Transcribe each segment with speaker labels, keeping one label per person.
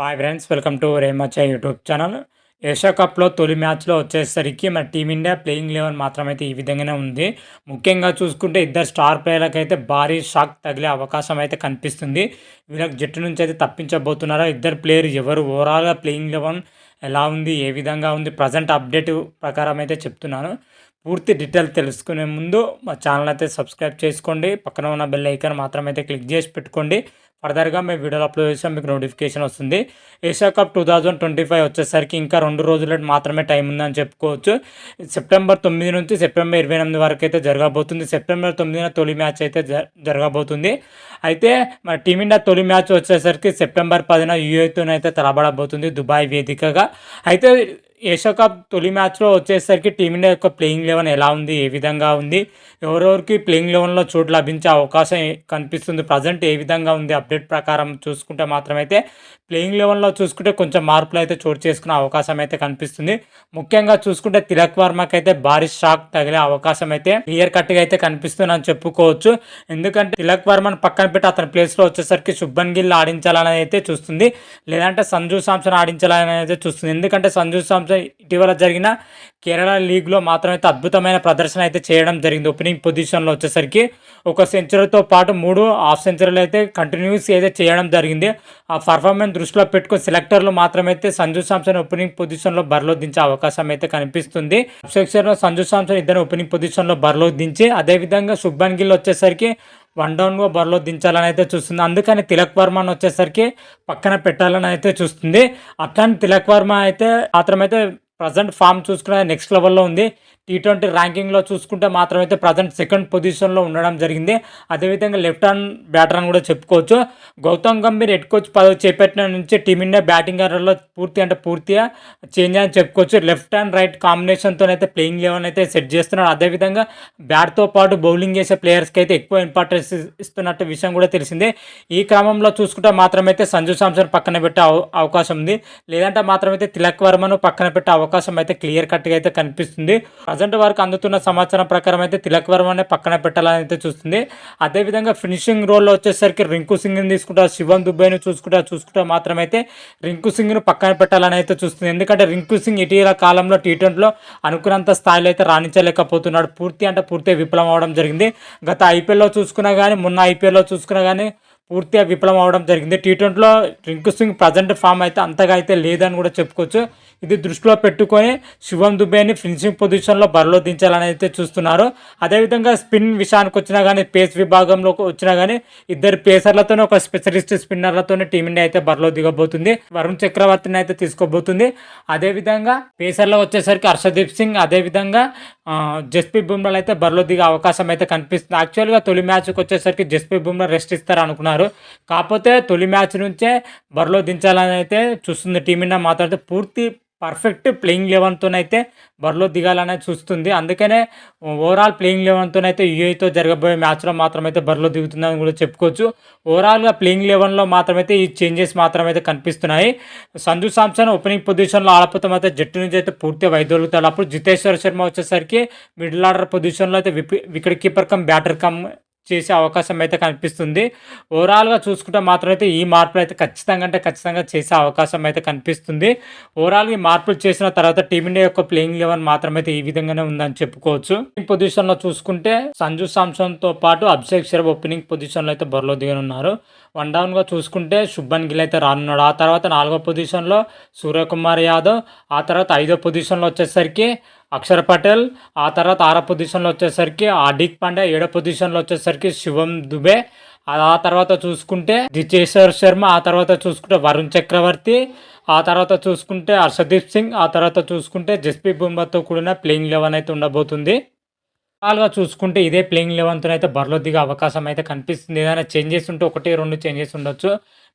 Speaker 1: Hi friends welcome to రేమచ్చ YouTube channel Asia కప్లో తొలి మ్యాచ్లో వచ్చేసరికి మన టీమిండియా ప్లేయింగ్ లెవెన్ మాత్రమైతే ఈ విధంగానే ఉంది. ముఖ్యంగా చూసుకుంటే ఇద్దరు స్టార్ ప్లేయర్లకు అయితే భారీ షాక్ తగిలే అవకాశం అయితే కనిపిస్తుంది. వీళ్ళకి జట్టు నుంచి అయితే తప్పించబోతున్నారా? ఇద్దరు ప్లేయర్ ఎవరు? ఓవరాల్గా ప్లేయింగ్ లెవెన్ ఎలా ఉంది? ఏ విధంగా ఉంది? ప్రజెంట్ అప్డేట్ ప్రకారం అయితే చెప్తున్నాను. పూర్తి డీటెయిల్ తెలుసుకునే ముందు మా ఛానల్ అయితే సబ్స్క్రైబ్ చేసుకోండి. పక్కన ఉన్న బెల్ ఐకాన్ మాత్రం అయితే క్లిక్ చేసి పెట్టుకోండి. ఫర్దర్గా మేము వీడియోలు అప్లోడ్ చేసాం మీకు నోటిఫికేషన్ వస్తుంది. Asia Cup two thousand twenty five వచ్చేసరికి ఇంకా రెండు రోజులు మాత్రమే టైం ఉందని చెప్పుకోవచ్చు. సెప్టెంబర్ తొమ్మిది నుంచి సెప్టెంబర్ ఇరవై ఎనిమిది వరకు అయితే జరగబోతుంది. సెప్టెంబర్ తొమ్మిదిన తొలి మ్యాచ్ అయితే జరగబోతుంది. అయితే మన టీమిండియా తొలి మ్యాచ్ వచ్చేసరికి సెప్టెంబర్ పదిన యూఏతోనైతే తలబడబోతుంది దుబాయ్ వేదికగా. అయితే ఏషియా కప్ తొలి మ్యాచ్లో వచ్చేసరికి టీమిండియా యొక్క ప్లేయింగ్ లెవెన్ ఎలా ఉంది ఏ విధంగా ఉంది ఎవరెవరికి ప్లేయింగ్ లెవెన్లో చోటు లభించే అవకాశం కనిపిస్తుంది ప్రజెంట్ ఏ విధంగా ఉంది అప్డేట్ ప్రకారం చూసుకుంటే మాత్రమైతే ప్లేయింగ్ లెవెన్లో చూసుకుంటే కొంచెం మార్పులు అయితే చోటు చేసుకునే అవకాశం అయితే కనిపిస్తుంది. ముఖ్యంగా చూసుకుంటే తిలక్ వర్మకి అయితే భారీ షాక్ తగిలే అవకాశం అయితే క్లియర్ కట్గా అయితే కనిపిస్తుందని చెప్పుకోవచ్చు. ఎందుకంటే తిలక్ వర్మను పక్కన పెట్టి అతని ప్లేస్లో వచ్చేసరికి శుభన్ గిల్ ఆడించాలని అయితే చూస్తుంది. లేదంటే సంజు సాంసన్ ఆడించాలని అయితే చూస్తుంది. ఎందుకంటే సంజు సాంసన్ ఇటీవల జరిగిన కేరళ లీగ్లో మాత్రమైతే అద్భుతమైన ప్రదర్శన అయితే చేయడం జరిగింది. ఓపెనింగ్ పొజిషన్లో వచ్చేసరికి ఒక సెంచరీతో పాటు మూడు హాఫ్ సెంచరీలు అయితే కంటిన్యూస్ అయితే చేయడం జరిగింది. ఆ పర్ఫార్మెన్స్ దృష్టిలో పెట్టుకుని సెలెక్టర్లు మాత్రమైతే సంజు సాంసన్ ఓపెనింగ్ పొజిషన్లో బరిలో దించే అవకాశం అయితే కనిపిస్తుంది. సెక్షన్లో సంజు సాంసన్ ఇద్దరు ఓపెనింగ్ పొజిషన్లో బరిలో దించి అదేవిధంగా శుభన్ గిల్ వచ్చేసరికి వన్ డౌన్గా బరిలో దించాలని అయితే చూస్తుంది. అందుకని తిలక్ వర్మను వచ్చేసరికి పక్కన పెట్టాలని అయితే చూస్తుంది. అట్లాంటి తిలక్ వర్మ అయితే మాత్రమైతే ప్రజెంట్ ఫామ్ చూసుకునే నెక్స్ట్ లెవెల్లో ఉంది. టీ ట్వంటీ ర్యాంకింగ్లో చూసుకుంటే మాత్రం అయితే ప్రజెంట్ సెకండ్ పొజిషన్లో ఉండడం జరిగింది. అదేవిధంగా లెఫ్ట్ హ్యాండ్ బ్యాటర్ అని కూడా చెప్పుకోవచ్చు. గౌతమ్ గంభీర్ హెడ్ కోచ్ పదవి చేపట్టిన నుంచి టీమిండియా బ్యాటింగ్ ఆర్డర్లో పూర్తి అంటే పూర్తిగా చేంజ్ అని చెప్పుకోవచ్చు. లెఫ్ట్ అండ్ రైట్ కాంబినేషన్తో అయితే ప్లేయింగ్ లెవెన్ అయితే సెట్ చేస్తున్నాడు అదేవిధంగా బ్యాట్తో పాటు బౌలింగ్ చేసే ప్లేయర్స్కి అయితే ఎక్కువ ఇంపార్టెన్స్ ఇస్తున్నట్టు విషయం కూడా తెలిసిందే. ఈ క్రమంలో చూసుకుంటే మాత్రమైతే సంజు సాంసన్ పక్కన పెట్టే అవకాశం ఉంది. లేదంటే మాత్రమైతే తిలక్ వర్మను పక్కన పెట్టే అవకాశం అయితే క్లియర్ కట్గా అయితే కనిపిస్తుంది. ప్రజెంట్ వరకు అందుతున్న సమాచారం ప్రకారం అయితే తిలక్ వర్మనే పక్కన పెట్టాలని అయితే చూస్తుంది. అదేవిధంగా ఫినిషింగ్ రోల్లో వచ్చేసరికి రింకు సింగ్ని తీసుకుంటా శివం దుబ్బైని చూసుకుంటా చూసుకుంటా మాత్రమైతే రింకు సింగ్ను పక్కన పెట్టాలని అయితే చూస్తుంది. ఎందుకంటే రింకు సింగ్ ఇటీవల కాలంలో టీ ట్వంటీలో అనుకున్నంత స్థాయిలో అయితే రాణించలేకపోతున్నాడు. పూర్తి అంటే పూర్తి విఫలం అవడం జరిగింది. గత ఐపీఎల్లో చూసుకున్నా కానీ మొన్న ఐపీఎల్లో చూసుకున్నా కానీ పూర్తిగా విఫలం అవడం జరిగింది. టీ ట్వంటీలో రింకు సింగ్ ప్రజెంట్ ఫామ్ అయితే అంతగా అయితే లేదని కూడా చెప్పుకోవచ్చు. ఇది దృష్టిలో పెట్టుకొని శివం దుబేని ఫినిషింగ్ పొజిషన్లో బరిలో దించాలని అయితే చూస్తున్నారు. అదేవిధంగా స్పిన్ విషయానికి వచ్చినా కానీ పేస్ విభాగంలో వచ్చినా కానీ ఇద్దరు పేసర్లతోనే ఒక స్పెషలిస్ట్ స్పిన్నర్లతోనే టీమిండియా అయితే బరిలో దిగబోతుంది. వరుణ్ చక్రవర్తిని అయితే తీసుకోబోతుంది. అదేవిధంగా పేసర్లో వచ్చేసరికి హర్షదీప్ సింగ్ అదేవిధంగా జస్ప్రీత్ బుమ్రాలు అయితే బరిలో దిగే అవకాశం అయితే కనిపిస్తుంది. యాక్చువల్గా తొలి మ్యాచ్కి వచ్చేసరికి జస్ప్రీత్ బుమ్రా రెస్ట్ ఇస్తారు అనుకున్నారు కాకపోతే తొలి మ్యాచ్ నుంచే బరిలో దించాలని అయితే చూస్తుంది టీమిండియా మాట్లాడితే పూర్తి పర్ఫెక్ట్ ప్లేయింగ్ లెవెన్తోనైతే బరిలో దిగాలనే చూస్తుంది. అందుకనే ఓవరాల్ ప్లేయింగ్ లెవెన్తోనైతే యూఏతో జరగబోయే మ్యాచ్లో మాత్రమైతే బరిలో దిగుతుందని కూడా చెప్పుకోవచ్చు. ఓవరాల్గా ప్లేయింగ్ లెవెన్లో మాత్రమైతే ఈ చేంజెస్ మాత్రమైతే కనిపిస్తున్నాయి. సంజు సామ్సన్ ఓపెనింగ్ పొజిషన్లో ఆడపోతే అయితే జట్టు నుంచి అయితే పూర్తిగా వైదొలుగుతాడు. అప్పుడు జితేశ్వర్ శర్మ వచ్చేసరికి మిడిల్ ఆర్డర్ పొజిషన్లో అయితే వికెట్ కీపర్ కమ్ బ్యాటర్ కమ్ చేసే అవకాశం అయితే కనిపిస్తుంది. ఓవరాల్గా చూసుకుంటే మాత్రం అయితే ఈ మార్పులు అయితే ఖచ్చితంగా అంటే ఖచ్చితంగా చేసే అవకాశం అయితే కనిపిస్తుంది. ఓవరాల్గా ఈ మార్పులు చేసిన తర్వాత టీమిండియా యొక్క ప్లేయింగ్ లెవెన్ మాత్రమైతే ఈ విధంగానే ఉందని చెప్పుకోవచ్చు. పొజిషన్లో చూసుకుంటే సంజు సామ్సన్తో పాటు అభిషేక్ శర్మ ఓపెనింగ్ పొజిషన్లో అయితే బరిలో దిగనున్నారు. వన్ డౌన్గా చూసుకుంటే శుభన్ గిల్ అయితే రానున్నాడు. ఆ తర్వాత నాలుగో పొజిషన్లో సూర్యకుమార్ యాదవ్ ఆ తర్వాత ఐదో పొజిషన్లో వచ్చేసరికి అక్షర్ పటేల్ ఆ తర్వాత ఆరో పొజిషన్లో వచ్చేసరికి ఆడిక్ పాండే ఏడో పొజిషన్లో వచ్చేసరికి శివం దుబే. ఆ తర్వాత చూసుకుంటే జితేశ్వర్ శర్మ ఆ తర్వాత చూసుకుంటే వరుణ్ చక్రవర్తి ఆ తర్వాత చూసుకుంటే హర్షదీప్ సింగ్ ఆ తర్వాత చూసుకుంటే జస్ప్రీత్ బుమ్రాతో కూడిన ప్లేయింగ్ లెవెన్ అయితే ఉండబోతుంది. ఓవరాల్గా చూసుకుంటే ఇదే ప్లేయింగ్ లెవెన్తో అయితే బరిలో దిగే అవకాశం అయితే కనిపిస్తుంది. ఏదైనా చేంజెస్ ఉంటే ఒకటి రెండు చేంజెస్ ఉండొచ్చు.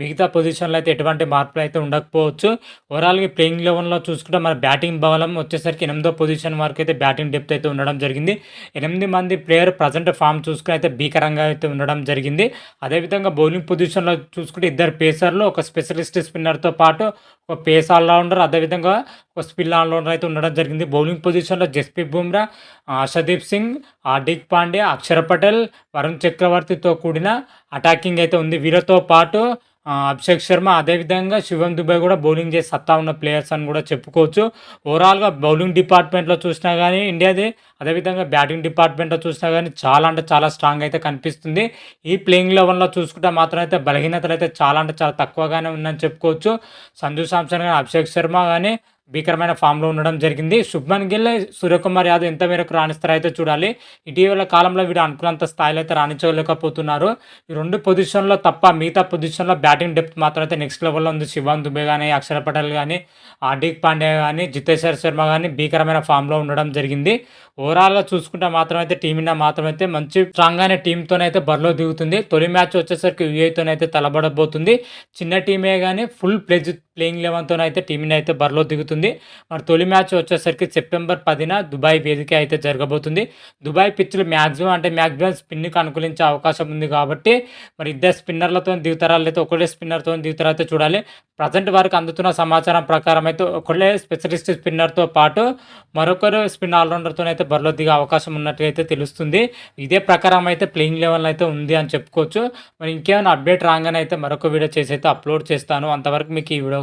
Speaker 1: మిగతా పొజిషన్లో అయితే ఎటువంటి మార్పులు అయితే ఉండకపోవచ్చు. ఓవరాల్గా ప్లేయింగ్ లెవెన్లో చూసుకుంటే మన బ్యాటింగ్ బలం వచ్చేసరికి ఎనిమిదో పొజిషన్ వరకు అయితే బ్యాటింగ్ డెప్త్ అయితే ఉండడం జరిగింది. ఎనిమిది మంది ప్లేయర్ ప్రజెంట్ ఫామ్ చూసుకుని అయితే భీకరంగా అయితే ఉండడం జరిగింది. అదేవిధంగా బౌలింగ్ పొజిషన్లో చూసుకుంటే ఇద్దరు పేసర్లు ఒక స్పెషలిస్ట్ స్పిన్నర్తో పాటు ఒక పేస్ ఆల్రౌండర్ అదేవిధంగా ఒక స్పిల్ ఆల్రౌండర్ అయితే ఉండడం జరిగింది. బౌలింగ్ పొజిషన్లో జస్ప్రీత్ బుమ్రా హర్షదీప్ సింగ్ హార్దిక్ పాండే అక్షర్ పటేల్ వరుణ్ చక్రవర్తితో కూడిన అటాకింగ్ అయితే ఉంది. వీరితో పాటు అభిషేక్ శర్మ అదేవిధంగా శివం దుబే కూడా బౌలింగ్ చేసి సత్తా ఉన్న ప్లేయర్స్ అని కూడా చెప్పుకోవచ్చు. ఓవరాల్గా బౌలింగ్ డిపార్ట్మెంట్లో చూసినా కానీ ఇండియాది అదేవిధంగా బ్యాటింగ్ డిపార్ట్మెంట్లో చూసినా కానీ చాలా అంటే చాలా స్ట్రాంగ్ అయితే కనిపిస్తుంది. ఈ ప్లేయింగ్ లెవెన్లో చూసుకుంటే మాత్రం అయితే బలహీనతలు అయితే చాలా అంటే చాలా తక్కువగానే ఉందని చెప్పుకోవచ్చు. సంజు సాంసన్ కానీ అభిషేక్ శర్మ కానీ భీకరమైన ఫామ్లో ఉండడం జరిగింది. శుభ్మన్ గిల్ సూర్యకుమార్ యాదవ్ ఎంత మేరకు రాణిస్తారో అయితే చూడాలి. ఇటీవల కాలంలో వీడు అనుకున్నంత స్థాయిలో అయితే రాణించలేకపోతున్నారు. ఈ రెండు పొజిషన్లో తప్ప మిగతా పొజిషన్లో బ్యాటింగ్ డెప్త్ మాత్రం అయితే నెక్స్ట్ లెవెల్లో ఉంది. శివాన్ దుబే కానీ అక్షర్ పటేల్ కానీ హార్దిక్ పాండే కానీ జితేశ్వర్ శర్మ కానీ భీకరమైన ఫామ్లో ఉండడం జరిగింది. ఓవరాల్గా చూసుకుంటే మాత్రం అయితే టీమిండియా మాత్రం అయితే మంచి స్ట్రాంగ్ అయిన టీంతోనైతే బరిలో దిగుతుంది. తొలి మ్యాచ్ వచ్చేసరికి యూఏతోనైతే తలబడబోతుంది. చిన్న టీమే కానీ ఫుల్ ప్లేజ్ ప్లేయింగ్ లెవెన్తో అయితే టీమిండియా అయితే బరిలో దిగుతుంది. మరి తొలి మ్యాచ్ వచ్చేసరికి సెప్టెంబర్ పదిన దుబాయ్ వేదిక అయితే జరగబోతుంది. దుబాయ్ పిచ్లు మ్యాక్సిమం అంటే మ్యాక్సిమం స్పిన్కి అనుకూలించే అవకాశం ఉంది కాబట్టి మరి ఇద్దరు స్పిన్నర్లతో దిగుతారా లేదా ఒకటే స్పిన్నర్తో దిగుతారా అయితే చూడాలి. ప్రజెంట్ వరకు అందుతున్న సమాచారం ప్రకారం అయితే ఒకళ్ళే స్పెషలిస్ట్ స్పిన్నర్తో పాటు మరొకరు స్పిన్ ఆల్రౌండర్తో అయితే బరిలో దిగే అవకాశం ఉన్నట్టుగా అయితే తెలుస్తుంది. ఇదే ప్రకారం అయితే ప్లేయింగ్ లెవెల్ అయితే ఉంది అని చెప్పుకోవచ్చు. మరి ఇంకేమైనా అప్డేట్ రాగానే అయితే మరొక వీడియో చేసి అయితే అప్లోడ్ చేస్తాను. అంతవరకు మీకు ఈ వీడియో